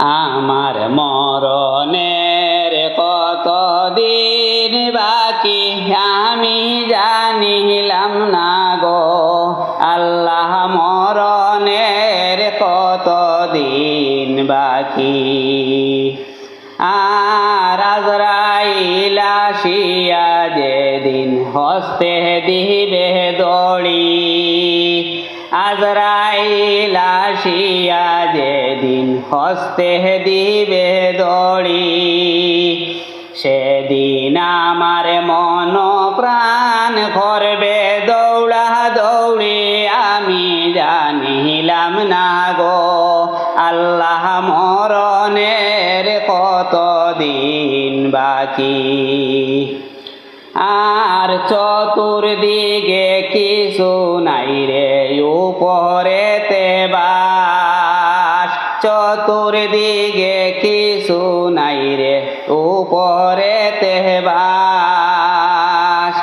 আমার মরণের কত দিন বাকি আমি জানিলাম না গো। আল্লাহ মরণের কত দিন বাকি? আর যেদিন হস্তে দিবে দড়ি আজরাইল আসিয়া যেদিন হস্তে দিবে দড়ি, সেদিন আমার মন প্রাণ করবে দৌড়া দৌড়ি। আমি জানিলাম, না গো, আল্লাহ মরণের কত দিন বাকি? আর চতুর্দিকে কিছু নাই রে উপরেতে বাস, চতুর্দিকে কিছু নাই রে। উপরেতে বাস,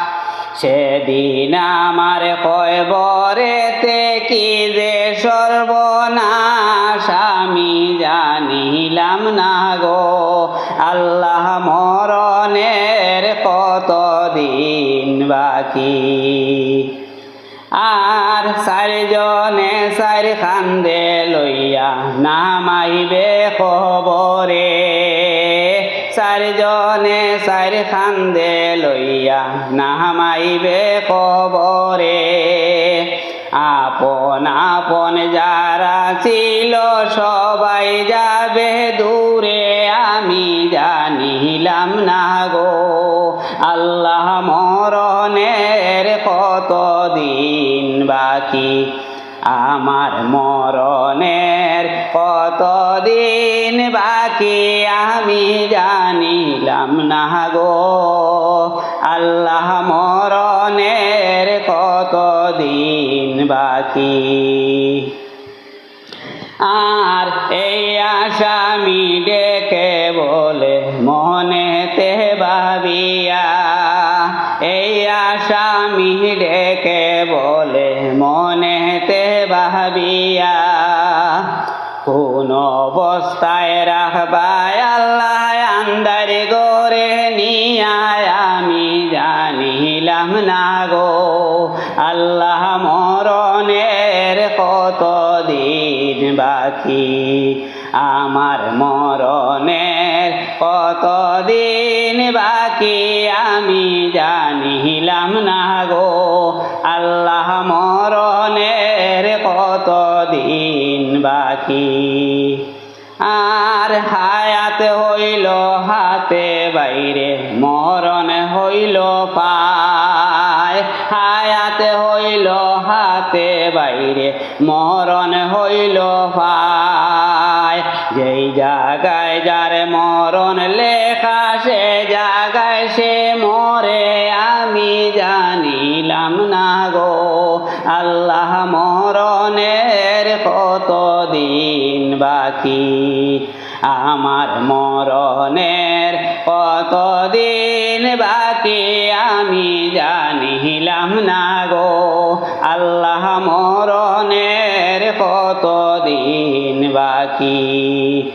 সেদিন আমার কয়বরেতে কি যে সর্বনাশ আমি জানিলাম না গো। আল্লাহ মরণের কত দিন বাকি? আর চারিজনে চারি খান্দে লইয়া নামাইবে খবরে চারিজনে চারি খান্দে লইয়া নামাইবে খবরে আপন আপন যারা ছিল সবাই যাবে দূরে, আমি জানিলাম না গো। আল্লাহ মরণের কত দিন বাকি? আমার মরণের কত দিন বাকি আমি জানিলাম না গো। আল্লাহ মরণের কত দিন বাকি? আর এই আসামি ডেকে বলে মনেতে ভাবিয়া এই আসামি ডেকে বলে মনে মনেতে ভাবিয়া? কোন অবস্থায় রাখবায় আল্লাহ আন্দার গরে নিয়ায়? আমি জানিলাম না গো, আল্লাহ মরণের কত দিন বাকি? আমার মরণের কত দিন বাকি আমি জানিলাম না গো। আল্লাহ মরণের কত দিন বাকি? আর হায়াত হইল হাতে, বাইরে মরণ হইল পায়। হায়াত হইল হাতে, বাইরে মরণ হইল পায়। যেই জায়গায় যার মরণ লেখা, সে জায়গায় সে মরে। আমি জানিলাম না গো, আল্লাহ মরণের কত দিন বাকি? আমার মরণের কত দিন বাকি? আমি জানিলাম না গো বাকি।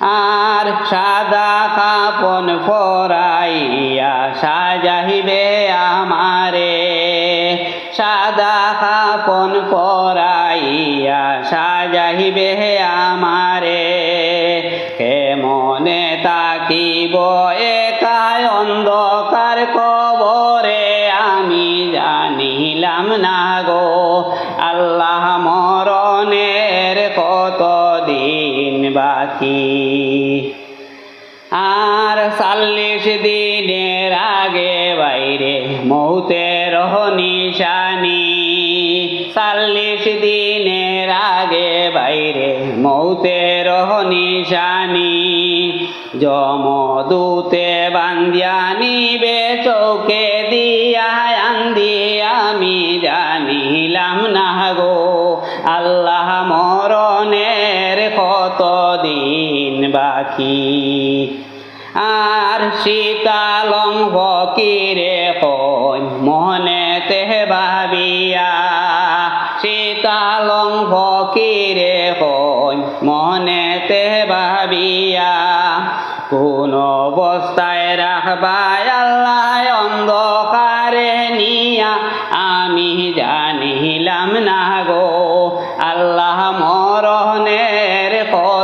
আর সাদা কাপন পরাইয়া সাজাইবে আমারে। সাদা কাপন পরাইয়া সাজাইবে আমারে। কেমনে তাকিব একাই অন্ধকার কবরে, আমি জানিলাম না গো, আল্লাহ বাকি। আর চাল্লিশ দিনের আগে বাইরে মৌতের নিশানি চাল্লিশ দিনের আগে বাইরে মৌতের নিশানি জমদূতে বান্দিয়া নিবে চৌকে দিয়া, আন্দি আমি জানিলাম না গো। আল্লাহ মরণের কত দিন বাকি? আর শীতালং ফকিরে কই মনেতে ভাবিয়া? শীতালং ফকিরে কই মনেতে ভাবিয়া? কোন অবস্থায় রাখবায় আল্লাহ অন্ধকারে নিয়া? আমি জানিলাম না গো, আল্লাহ মরণের